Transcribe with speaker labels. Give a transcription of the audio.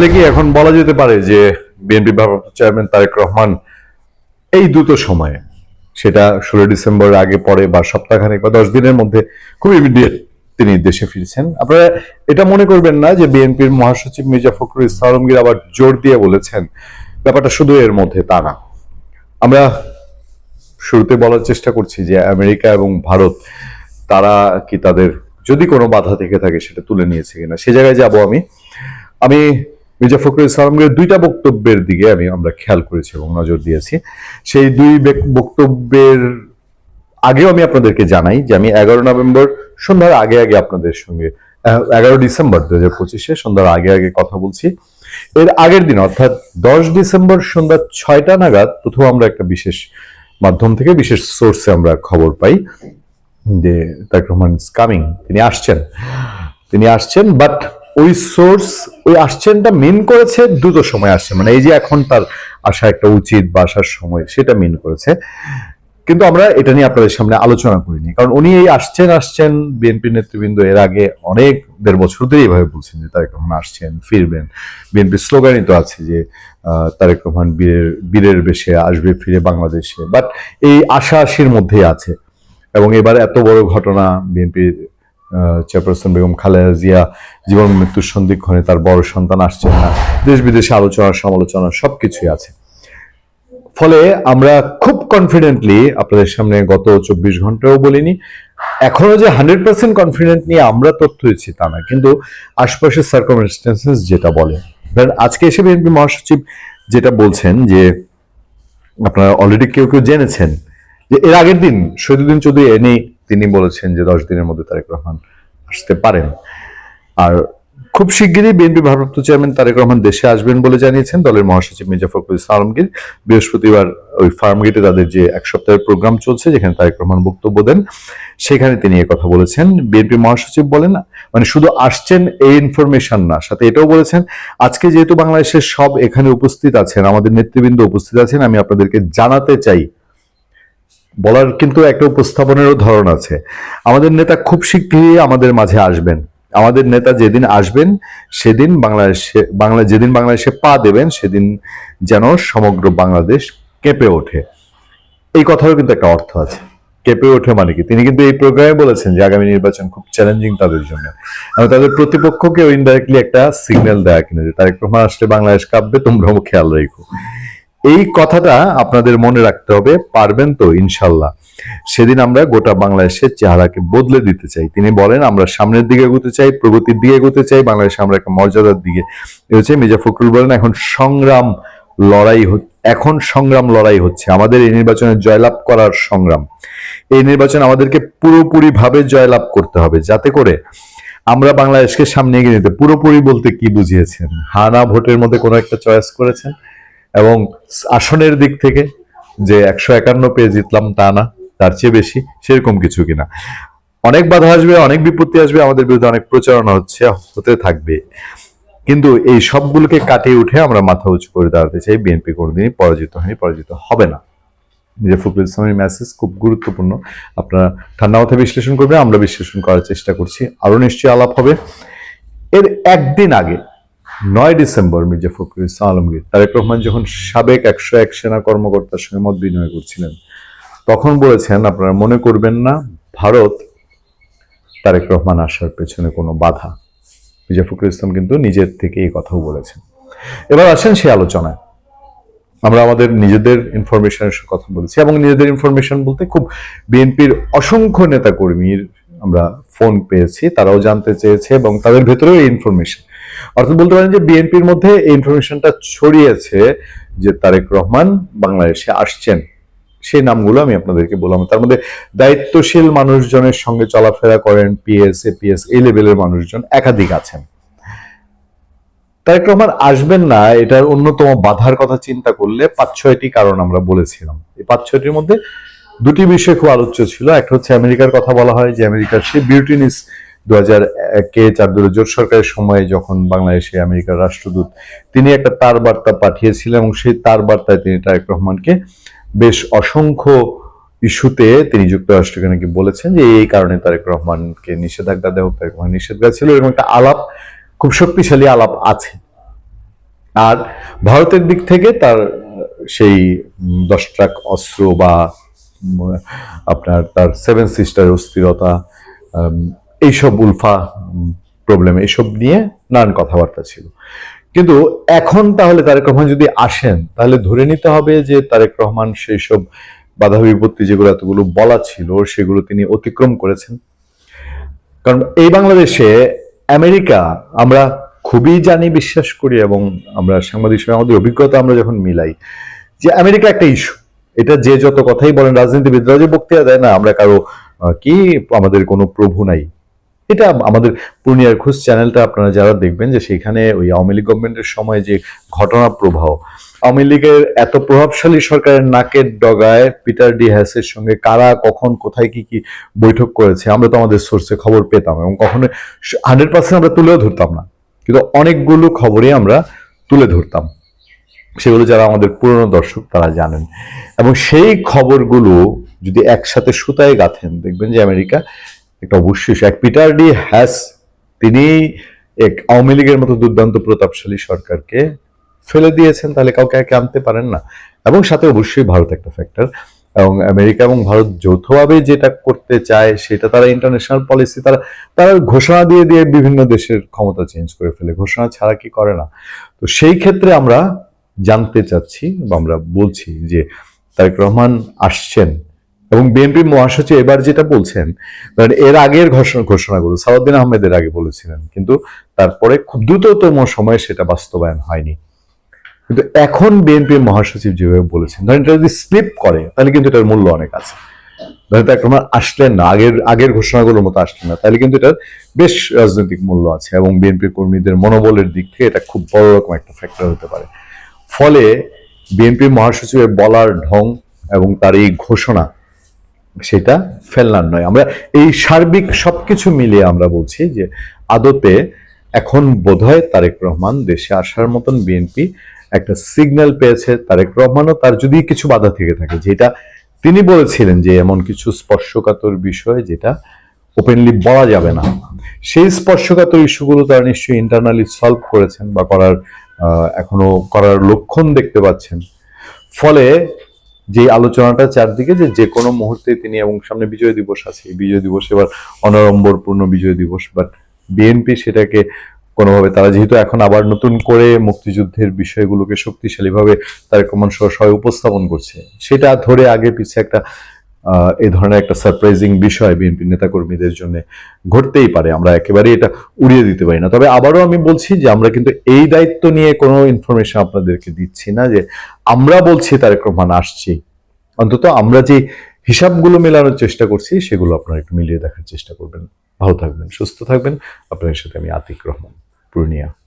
Speaker 1: তাহলে কি এখন বলা যেতে পারে যে বিএনপি ভারপ্রাপ্ত চেয়ারম্যান তারেক রহমান এই দ্রুত সময়ে, সেটা ষোলো ডিসেম্বর আগে, পরে বা সপ্তাহখানেক বা দশ দিনের মধ্যে খুব ইমিডিয়েট তিনি দেশে ফিরছেন। আপনারা এটা মনে করবেন না যে বিএনপির মহাসচিব মির্জা ফখরুল ইসলাম আবার জোর দিয়ে বলেছেন, ব্যাপারটা শুধু এর মধ্যে তা না। আমরা শুরুতে বলার চেষ্টা করছি যে আমেরিকা এবং ভারত, তারা কি তাদের যদি কোনো বাধা থেকে থাকে সেটা তুলে নিয়েছে কিনা, সে জায়গায় যাব আমি। আমি মির্জা ফখরুল ইসলামের দুইটা বক্তব্যের দিকে আমি, আমরা খেয়াল করেছি এবং নজর দিয়েছি। সেই দুই বক্তব্যের আগেও আমি আপনাদেরকে জানাই যে আমি এগারো নভেম্বর, সন্ধ্যার আগে আগে আপনাদের সঙ্গে এগারো ডিসেম্বর দু হাজার পঁচিশে সন্ধ্যার আগে আগে কথা বলছি। এর আগের দিন, অর্থাৎ দশ ডিসেম্বর সন্ধ্যা ছয়টা নাগাদ, প্রথম আমরা একটা বিশেষ মাধ্যম থেকে, বিশেষ সোর্সে আমরা খবর পাই যে তারেক রহমান কামিং। তিনি আসছেন। তিনি আসছেন, বাট ওই সোর্স ওই আসছেনটা মিন করেছে, দ্রুত সময় আসছে। মানে এই যে এখন তার আসা একটা উচিত বা আসার সময়, সেটা মিন করেছে। কিন্তু আমরা এটা নিয়ে আপনাদের সামনে আলোচনা করিনি। কারণ উনি এই আসছেন আসছেন বিএনপি নেতৃবৃন্দ এর আগে অনেক, দেড় বছর ধরে এইভাবে বলছেন যে তারেক রহমান আসছেন, ফিরবেন। বিএনপির স্লোগানই তো আছে যে তারেক রহমান বীরের বীরের বেশে আসবে, ফিরে বাংলাদেশে। বাট এই আশা আশির মধ্যেই আছে। এবং এবার এত বড় ঘটনা বিএনপির চেয়ারপারসন বেগম খালেদা জিয়া জীবন মৃত্যুর সন্ধিক্ষণে তার বড় সন্তান আসছেন না। দেশ বিদেশে আলোচনা, সমালোচনা সবকিছুই আছে। ফলে আমরা খুব কনফিডেন্টলি আপনাদের সামনে গত চব্বিশ ঘন্টাও বলিনি, এখনও যে হান্ড্রেড পার্সেন্ট কনফিডেন্ট নিয়ে আমরা তথ্য দিচ্ছি তা না কিন্তু আশপাশের সার্কমস্টেন্সেস যেটা বলে। আজকে এসে বিএনপি মহাসচিব যেটা বলছেন যে আপনারা অলরেডি কেউ কেউ জেনেছেন যে এর আগের দিন শহীদুদ্দিন চৌধুরী এনে তিনি বলেছেন যে দশ দিনের মধ্যে তারেক রহমান আসতে পারেন। আর খুব শিগগিরই বিএনপি ভারপ্রাপ্ত চেয়ারম্যান তারেক রহমান দেশে আসবেন বলে জানিয়েছেন দলের মহাসচিব মির্জা ফখরুল ইসলাম আলমগীর বৃহস্পতিবার ওই ফার্মগেটে তাদের যে এক সপ্তাহের প্রোগ্রাম চলছে, যেখানে তারেক রহমান বক্তব্য দেন, সেখানে তিনি কথা বলেছেন। বিএনপি মহাসচিব বলেন মানে শুধু আসছেন এই ইনফরমেশন না, সাথে এটাও বলেছেন, আজকে যেহেতু বাংলাদেশের সব এখানে উপস্থিত আছেন, আমাদের নেতৃবৃন্দ উপস্থিত আছেন, আমি আপনাদেরকে জানাতে চাই বলার কিন্তু একটা উপস্থাপনেরও ধরন আছে। আমাদের নেতা খুব শীঘ্রই আমাদের মাঝে আসবেন। আমাদের নেতা যেদিন আসবেন, সেদিন বাংলাদেশে, বাংলা, যেদিন বাংলাদেশে পা দেবেন, সেদিন যেন সমগ্র বাংলাদেশ কেঁপে ওঠে। এই কথারও কিন্তু একটা অর্থ আছে। কেঁপে ওঠে মানে কি? তিনি কিন্তু এই প্রোগ্রামে বলেছেন যে আগামী নির্বাচন খুব চ্যালেঞ্জিং তাদের জন্য। এবং তাদের প্রতিপক্ষকে ইনডাইরেক্টলি একটা সিগন্যাল দেয়া কিনা যে তারেক রহমান আসলে বাংলাদেশ কাঁপবে, তোমরাও খেয়াল রেখো। এই কথাটা আপনাদের মনে রাখতে হবে, পারবেন তো ইনশাল্লাহ। সেদিন আমরা গোটা বাংলাদেশের চেহারাকে বদলে দিতে চাই। তিনি বলেন, আমরা সামনের দিকে এগোতে চাই, প্রগতির দিকে এগোতে চাই, বাংলাদেশে আমরা একটা মর্যাদার দিকে এগোচ্ছে মির্জা ফখরুল বলেন, এখন সংগ্রাম লড়াই এখন সংগ্রাম লড়াই হচ্ছে। আমাদের এই নির্বাচনে জয়লাভ করার সংগ্রাম। এই নির্বাচন আমাদেরকে পুরোপুরি ভাবে জয়লাভ করতে হবে, যাতে করে আমরা বাংলাদেশকে সামনে এগিয়ে নিতে, পুরোপুরি বলতে কি বুঝিয়েছেন? হানা ভোটের মধ্যে কোনো একটা চয়েস করেছেন? এবং আসনের দিক থেকে যে একশো একান্ন পেয়ে জিতলাম তা না, তার চেয়ে বেশি সেরকম কিছু কিনা। অনেক বাধা আসবে, অনেক বিপত্তি আসবে, আমাদের বিরুদ্ধে অনেক প্রচারণা হচ্ছে, হতে থাকবে। কিন্তু এই সবগুলোকে কাটিয়ে উঠে আমরা মাথা উঁচু করে দাঁড়াতে চাই। বিএনপি কোনোদিনই পরাজিত হয়নি, পরাজিত হবে না। মির্জা ফখরুল ইসলামের মেসেজ খুব গুরুত্বপূর্ণ। আপনারা ঠান্ডা মাথায় বিশ্লেষণ করবে আমরা বিশ্লেষণ করার চেষ্টা করছি। আরও নিশ্চয়ই আলাপ হবে। এর একদিন আগে নয় ডিসেম্বর মির্জা ফখরুল ইসলাম আলমগীর তারেক রহমান যখন সাবেক একশো এক সেনা কর্মকর্তার সঙ্গে মত বিনিময় করছিলেন, তখন বলেছেন, আপনারা মনে করবেন না, ভারত তারেক রহমান আসার পেছনে কোনো বাধা। মির্জা ফখরুল ইসলাম কিন্তু নিজের থেকে এই কথাও বলেছেন। এবার আসেন সেই আলোচনায়। আমরা আমাদের নিজেদের ইনফরমেশনের কথা বলেছি এবং নিজেদের ইনফরমেশন বলতে খুব বিএনপির অসংখ্য নেতা কর্মীর আমরা ফোন পেয়েছি, তারাও জানতে চেয়েছে এবং তাদের ভেতরেও এই ইনফরমেশন অর্থাৎ বলতে পারেন যে বিএনপির মধ্যে এই ইনফরমেশনটা ছড়িয়েছে যে তারেক রহমান বাংলাদেশে আসছেন। সেই নামগুলো আমি আপনাদেরকে বললাম। তার মধ্যে দায়িত্বশীল মানুষজনের সঙ্গে চলাফেরা করেন পিএস এপিএস এই লেভেলের মানুষজন একাধিক আছেন। তারেক রহমান আসবেন না, এটার অন্যতম বাধার কথা চিন্তা করলে পাঁচ ছয়টি কারণ আমরা বলেছিলাম। এই পাঁচ ছয়টির মধ্যে দুটি বিষয় খুব আলোচ্য ছিল। একটা হচ্ছে আমেরিকার কথা বলা হয়, যে আমেরিকার সেই বিউটিনিস দু হাজার একে চার জোট সরকারের সময়ে যখন বাংলাদেশে আমেরিকার রাষ্ট্রদূত তিনি একটা তার বার্তা পাঠিয়েছিলেন এবং সেই তার বার্তায় তিনি তারেক রহমানকে বেশ অসংখ্য ইস্যুতে তিনি যুক্তরাষ্ট্রকে নাকি বলেছেন যে এই কারণে তারেক রহমানকে নিষেধাজ্ঞা দেওয়া, তারেক রহমান নিষেধাজ্ঞা ছিল এরকম একটা আলাপ, খুব শক্তিশালী আলাপ আছে। আর ভারতের দিক থেকে তার সেই দশ ট্রাক অস্ত্র বা আপনার তার সেভেন সিস্টার অস্থিরতা এইসব উলফা প্রবলেম এইসব নিয়ে নানান কথাবার্তা ছিল। কিন্তু এখন তাহলে তারেক রহমান যদি আসেন, তাহলে ধরে নিতে হবে যে তারেক রহমান সেই সব বাধা বিপত্তি যেগুলো এতগুলো বলা ছিল, সেগুলো তিনি অতিক্রম করেছেন। কারণ এই বাংলাদেশে আমেরিকা আমরা খুবই জানি, বিশ্বাস করি, এবং আমরা সাংবাদিক হিসেবে আমাদের অভিজ্ঞতা আমরা যখন মিলাই, যে আমেরিকা একটা ইস্যু এটা যে যত কথাই বলেন, রাজনীতিবিদরা যে বক্তৃতা দেয়, না, আমরা কারও কি, আমাদের কোনো প্রভু নাই। এটা আমাদের পূর্ণিয়ার খোঁজ চ্যানেলটা আপনারা যারা দেখবেন যে সেখানে ওই আওয়ামী লীগ গভর্নমেন্টের সময় যে ঘটনা প্রবাহ, আওয়ামী লীগের এত প্রভাবশালী সরকারের নাকের ডগায় পিটার ডি হ্যাসের সঙ্গে কারা, কখন, কোথায় কি কি বৈঠক করেছে, আমরা তো আমাদের সোর্সে খবর পেতাম এবং কখনো হান্ড্রেড পার্সেন্ট আমরা তুলেও ধরতাম না। কিন্তু অনেকগুলো খবরই আমরা তুলে ধরতাম। সেগুলো যারা আমাদের পুরনো দর্শক তারা জানেন। এবং সেই খবরগুলো যদি একসাথে সুতায় গাঁথেন, দেখবেন যে আমেরিকা একটা অবশ্যই এক পিটার ডি হ্যাস তিনি এক আওয়ামী লীগের মতো দুর্দান্ত প্রতাপশালী সরকারকে ফেলে দিয়েছেন, তাহলে কাউকে একে আনতে পারেন না। এবং সাথে অবশ্যই ভারত একটা ফ্যাক্টর এবং আমেরিকা এবং ভারত যৌথভাবে যেটা করতে চায়, সেটা তারা ইন্টারন্যাশনাল পলিসি তারা তারা ঘোষণা দিয়ে দিয়ে বিভিন্ন দেশের ক্ষমতা চেঞ্জ করে ফেলে। ঘোষণা ছাড়া কি করে না? তো সেই ক্ষেত্রে আমরা জানতে চাচ্ছি বা আমরা বলছি যে তারেক রহমান আসছেন এবং বিএনপি মহাসচিব এবার যেটা বলছেন ধরেন এর আগের ঘোষণা ঘোষণাগুলো, সালাউদ্দিন আহমেদের আগে বলেছিলেন, কিন্তু তারপরে খুব দ্রুততম সময়ে সেটা বাস্তবায়ন হয়নি। কিন্তু এখন বিএনপি মহাসচিব যেভাবে বলেছেন, ধরেন এটা যদি স্লিপ করে, তাহলে কিন্তু এটার মূল্য অনেক আছে। ধরেন তারেক রহমান আসলেন না, আগের আগের ঘোষণাগুলোর মতো আসলেন না, তাহলে কিন্তু এটার বেশ রাজনৈতিক মূল্য আছে এবং বিএনপি কর্মীদের মনোবলের দিক থেকে এটা খুব বড় রকম একটা ফ্যাক্টর হতে পারে। ফলে বিএনপি মহাসচিবের বলার ঢং এবং তার এই ঘোষণা সেটা ফেলনার নয়। আমরা এই সার্বিক সবকিছু মিলিয়ে আমরা বলছি যে আদতে এখন বোধহয় তারেক রহমান দেশে আসার মতন বিএনপি একটা সিগন্যাল পেয়েছে তারেক রহমানও তার যদি কিছু বাধা থেকে থাকে, যেটা তিনি বলেছিলেন যে এমন কিছু স্পর্শকাতর বিষয় যেটা ওপেনলি বলা যাবে না। সেই স্পর্শকাতর ইস্যুগুলো তারা নিশ্চয়ই ইন্টারনালি সলভ করেছেন বা করার এখনও করার লক্ষণ দেখতে পাচ্ছেন। ফলে যে আলোচনাটা চারদিকে যে যে কোনো মুহূর্তে তিনি এবং সামনে বিজয় দিবস আছে বিজয় দিবস এবার অনরম্বরপূর্ণ বিজয় দিবস বাট বিএনপি সেটাকে কোনোভাবে তারা যেহেতু এখন আবার নতুন করে মুক্তিযুদ্ধের বিষয়গুলোকে শক্তিশালীভাবে তার ক্রমশ উপস্থাপন করছে, সেটা ধরে আগে পিছিয়ে একটা এই ধরনের একটা সারপ্রাইজিং বিষয় বিএনপি নেতাকর্মীদের জন্য ঘটতেই পারে। আমরা একেবারেই এটা উড়িয়ে দিতে পারি না। তবে আবারও আমি বলছি যে আমরা কিন্তু এই দায়িত্ব নিয়ে কোনো ইনফরমেশন আপনাদেরকে দিচ্ছি না যে আমরা বলছি তার রহমান আসছি। অন্তত আমরা যে হিসাবগুলো মেলানোর চেষ্টা করছি, সেগুলো আপনারা একটু মিলিয়ে দেখার চেষ্টা করবেন। ভালো থাকবেন, সুস্থ থাকবেন। আপনাদের সাথে আমি আতিক রহমান, পূর্ণিয়া।